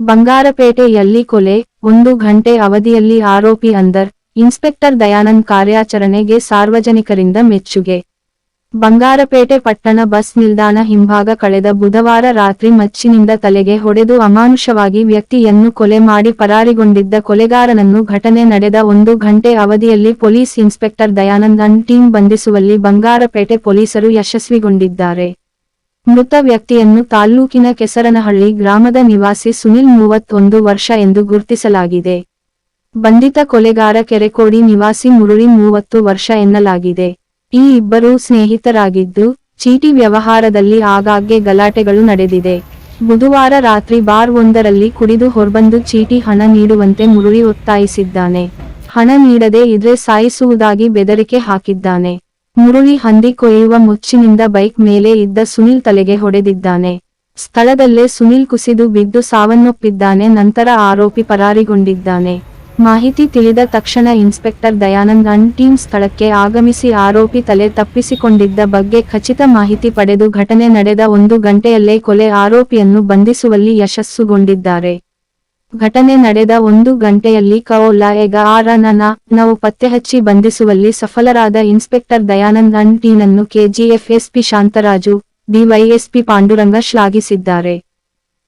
ಬಂಗಾರಪೇಟೆಯಲ್ಲಿ ಕೊಲೆ, ಒಂದು ಗಂಟೆ ಅವಧಿಯಲ್ಲಿ ಆರೋಪಿ ಅಂದರ್, ಇನ್ಸ್ಪೆಕ್ಟರ್ ದಯಾನಂದ್ ಕಾರ್ಯಾಚರಣೆಗೆ ಸಾರ್ವಜನಿಕರಿಂದ ಮೆಚ್ಚುಗೆ. ಬಂಗಾರಪೇಟೆ ಪಟ್ಟಣ ಬಸ್ ನಿಲ್ದಾಣ ಹಿಂಭಾಗ ಕಳೆದ ಬುಧವಾರ ರಾತ್ರಿ ಮಚ್ಚಿನಿಂದ ತಲೆಗೆ ಹೊಡೆದು ಅಮಾನುಷವಾಗಿ ವ್ಯಕ್ತಿಯನ್ನು ಕೊಲೆ ಮಾಡಿ ಪರಾರಿಗೊಂಡಿದ್ದ ಕೊಲೆಗಾರನನ್ನು ಘಟನೆ ನಡೆದ ಒಂದು ಗಂಟೆ ಅವಧಿಯಲ್ಲಿ police inspector Dayanand and team ಬಂಧಿಸುವಲ್ಲಿ ಬಂಗಾರಪೇಟೆ ಪೊಲೀಸರು ಯಶಸ್ವಿಗೊಂಡಿದ್ದಾರೆ. ಮೃತ ವ್ಯಕ್ತಿಯನ್ನು ತಾಲ್ಲೂಕಿನ ಕೆಸರನಹಳ್ಳಿ ಗ್ರಾಮದ ನಿವಾಸಿ ಸುನಿಲ್ ಮೂವತ್ತೊಂದು ವರ್ಷ ಎಂದು ಗುರುತಿಸಲಾಗಿದೆ. ಬಂಧಿತ ಕೊಲೆಗಾರ ಕೆರೆಕೋಡಿ ನಿವಾಸಿ ಮುರುಳಿ ಮೂವತ್ತು ವರ್ಷ ಎನ್ನಲಾಗಿದೆ. ಈ ಇಬ್ಬರೂ ಸ್ನೇಹಿತರಾಗಿದ್ದು, ಚೀಟಿ ವ್ಯವಹಾರದಲ್ಲಿ ಆಗಾಗ್ಗೆ ಗಲಾಟೆಗಳು ನಡೆದಿದೆ. ಬುಧವಾರ ರಾತ್ರಿ ಬಾರ್ ಒಂದರಲ್ಲಿ ಕುಡಿದು ಹೊರಬಂದು ಚೀಟಿ ಹಣ ನೀಡುವಂತೆ ಮುರುಳಿ ಒತ್ತಾಯಿಸಿದ್ದಾನೆ. ಹಣ ನೀಡದೆ ಇದ್ರೆ ಸಾಯಿಸುವುದಾಗಿ ಬೆದರಿಕೆ ಹಾಕಿದ್ದಾನೆ. ಮುರುಳಿ ಹಂದಿ ಕೊಯ್ಯುವ ಮುಚ್ಚಿನಿಂದ ಬೈಕ್ ಮೇಲೆ ಇದ್ದ ಸುನಿಲ್ ತಲೆಗೆ ಹೊಡೆದಿದ್ದಾನೆ. ಸ್ಥಳದಲ್ಲೇ ಸುನಿಲ್ ಕುಸಿದು ಬಿದ್ದು ಸಾವನ್ನಪ್ಪಿದ್ದಾನೆ, ನಂತರ ಆರೋಪಿ ಪರಾರಿಗೊಂಡಿದ್ದಾನೆ. ಮಾಹಿತಿ ತಿಳಿದ ತಕ್ಷಣ ಇನ್ಸ್ಪೆಕ್ಟರ್ ದಯಾನಂದ್ ಅಂಡ್ ಟೀಮ್ ಸ್ಥಳಕ್ಕೆ ಆಗಮಿಸಿ ಆರೋಪಿ ತಲೆ ತಪ್ಪಿಸಿಕೊಂಡಿದ್ದ ಬಗ್ಗೆ ಖಚಿತ ಮಾಹಿತಿ ಪಡೆದು ಘಟನೆ ನಡೆದ ಒಂದು ಗಂಟೆಯಲ್ಲೇ ಕೊಲೆ ಆರೋಪಿಯನ್ನು ಬಂಧಿಸುವಲ್ಲಿ ಯಶಸ್ಸುಗೊಂಡಿದ್ದಾರೆ. ಘಟನೆ ನಡೆದ ಒಂದು ಗಂಟೆಯಲ್ಲಿ ಕೌಲ, ಎಗ ಆರನನ ನಾವು ಪತ್ತೆಹಚ್ಚಿ ಬಂಧಿಸುವಲ್ಲಿ ಸಫಲರಾದ inspector Dayanand and KGF SP Shantaraju, DYSP Panduranga ಶ್ಲಾಘಿಸಿದ್ದಾರೆ.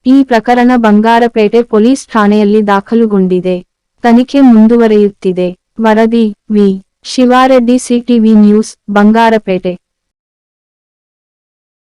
ಈ ಪ್ರಕರಣ ಬಂಗಾರಪೇಟೆ ಪೊಲೀಸ್ ಠಾಣೆಯಲ್ಲಿ ದಾಖಲುಗೊಂಡಿದೆ. ತನಿಖೆ ಮುಂದುವರೆಯುತ್ತಿದೆ. ವರದಿ, V. Shivareddy, CTV news, Bangarpet.